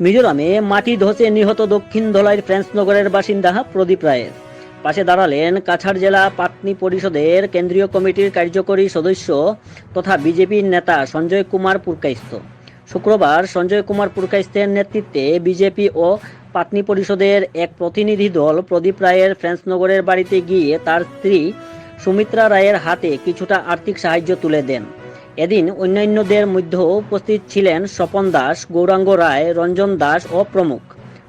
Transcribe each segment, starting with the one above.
মিজোরামে মাটি ধসে নিহত দক্ষিণ ধলাইয়ের ফ্রেন্সনগরের বাসিন্দা প্রদীপ রায়ের। পাশে দাঁড়ালেন কাছাড় জেলা পাটনি পরিষদের কেন্দ্রীয় কমিটির কার্যকরী সদস্য তথা বিজেপির নেতা সঞ্জয় কুমার পুরকাইস্ত শুক্রবার সঞ্জয় কুমার পুরকাইস্তের নেতৃত্বে বিজেপি ও পাটনি পরিষদের এক প্রতিনিধি দল প্রদীপ রায়ের ফ্রেন্সনগরের বাড়িতে গিয়ে তার স্ত্রী সুমিত্রা রায়ের হাতে কিছুটা আর্থিক সাহায্য তুলে দেন। এদিন অন্যান্যদের মধ্যে উপস্থিত ছিলেন স্বপন দাস, গৌরাঙ্গ রায়, রঞ্জন দাস ও প্রমুখ।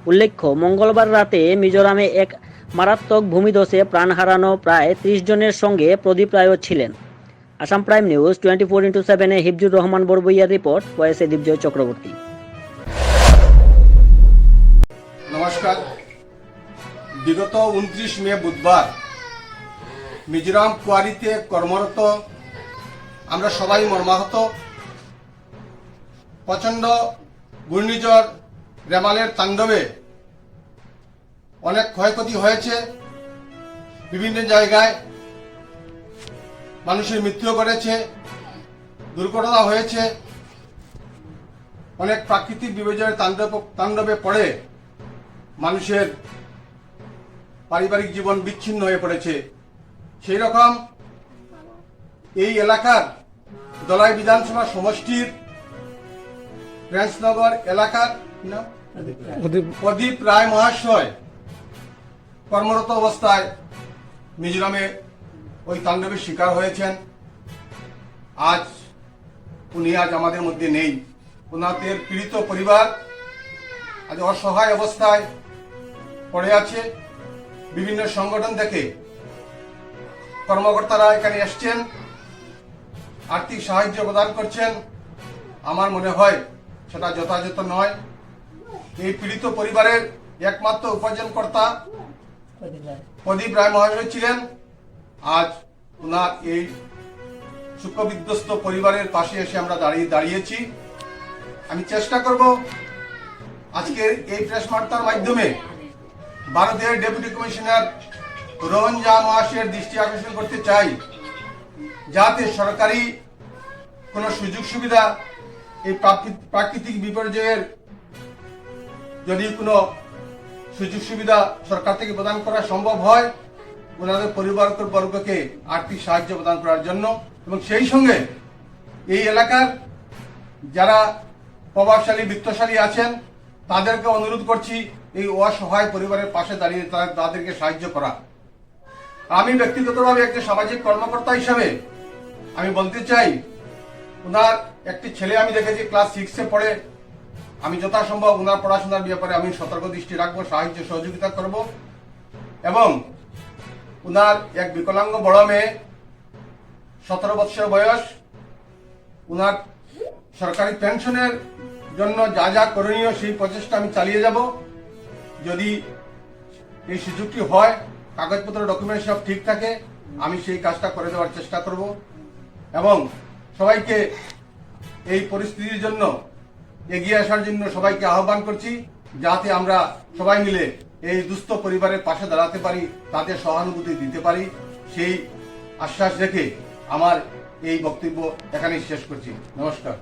উল্লেখ্য, মঙ্গলবার রাতে মিজোরামে এক মারাত্মক ভূমিধসে প্রাণ হারানো প্রায় ত্রিশ জনের সঙ্গে প্রদীপ রায়ও ছিলেন। Assam prime news twenty four into সেভেনে হিফজুর রহমান বড়বইয়ার রিপোর্ট পয়েসে দীপজয় চক্রবর্তী। নমস্কার। বিগত উনত্রিশ মে বুধবার মিজোরাম কোয়ারিতে কর্মরত আমরা সবাই মর্মাহত। প্রচণ্ড ঘূর্ণিঝড় রেমালের তাণ্ডবে অনেক ক্ষয়ক্ষতি হয়েছে। বিভিন্ন জায়গায় মানুষের মৃত্যু করেছে দুর্ঘটনা হয়েছে। অনেক প্রাকৃতিক বিপর্যয়ের তাণ্ডব তাণ্ডবে পড়ে মানুষের পারিবারিক জীবন বিচ্ছিন্ন হয়ে পড়েছে। সেই রকম এই এলাকার দলাই বিধানসভা সমষ্টির ফ্রেন্সনগর এলাকার প্রদীপ রায় মহাশয় কর্মরত অবস্থায় মিজোরামে ওই তাণ্ডবের শিকার হয়েছেন। আজ উনি আজ আমাদের মধ্যে নেই। ওনাদের পীড়িত পরিবার আজ অসহায় অবস্থায় পড়ে আছে। বিভিন্ন সংগঠন থেকে কর্মকর্তারা এখানে এসছেন। আর্থিক সাহায্য প্রদান করছেন, আমার মনে হয় সেটা যথাযথ নয়। এই পীড়িত পরিবারের একমাত্র উপার্জনকর্তা প্রদীপ রায় মহাশয় ছিলেন। আজ ওনার এই সুখবিধ্বস্ত পরিবারের পাশে এসে আমরা দাঁড়িয়ে, দাঁড়িয়েছি। আমি চেষ্টা করব আজকের এই প্রেস বার্তার মাধ্যমে ভারতের ডেপুটি কমিশনার রোহন জা মহাশয়ের দৃষ্টি আকর্ষণ করতে চাই। যাতে সরকারি কোনো সুযোগ সুবিধা এই প্রাকৃতিক বিপর্যয়ের যদি কোনো সুযোগ সুবিধা সরকার থেকে প্রদান করা সম্ভব হয়, ওনাদের পরিবার বর্গকে আর্থিক সাহায্য প্রদান করার জন্য এবং সেই সঙ্গে এই এলাকার যারা প্রভাবশালী, বিত্তশালী আছেন, তাদেরকে অনুরোধ করছি এই অসহায় পরিবারের পাশে দাঁড়িয়ে তাদেরকে সাহায্য করা। আমি ব্যক্তিগতভাবে একজন সামাজিক কর্মকর্তা হিসাবে আমি বলতে চাই, ওনার একটি ছেলে আমি দেখেছি, ক্লাস সিক্সে পড়ে। আমি যথাসম্ভব ওনার পড়াশোনার ব্যাপারে আমি সতর্ক দৃষ্টি রাখব, সাহায্য, সহযোগিতা করব এবং ওনার এক বিকলাঙ্গ বড় মেয়ে, সতেরো বৎসর বয়স, ওনার সরকারি পেনশনের জন্য যা যা করণীয় সেই প্রচেষ্টা আমি চালিয়ে যাব। যদি এই সুযোগটি হয়, কাগজপত্র ডকুমেন্ট সব ঠিক থাকে, আমি সেই কাজটা করে দেওয়ার চেষ্টা করব। এবং সবাইকে এই পরিস্থিতির জন্য এগিয়ে আসার জন্য সবাইকে আহ্বান করছি যাতে আমরা সবাই মিলে এই দুস্থ পরিবারের পাশে দাঁড়াতে পারি, তাদের সহানুভূতি দিতে পারি। সেই আশ্বাস রেখে আমার এই বক্তব্য এখানেই শেষ করছি। নমস্কার।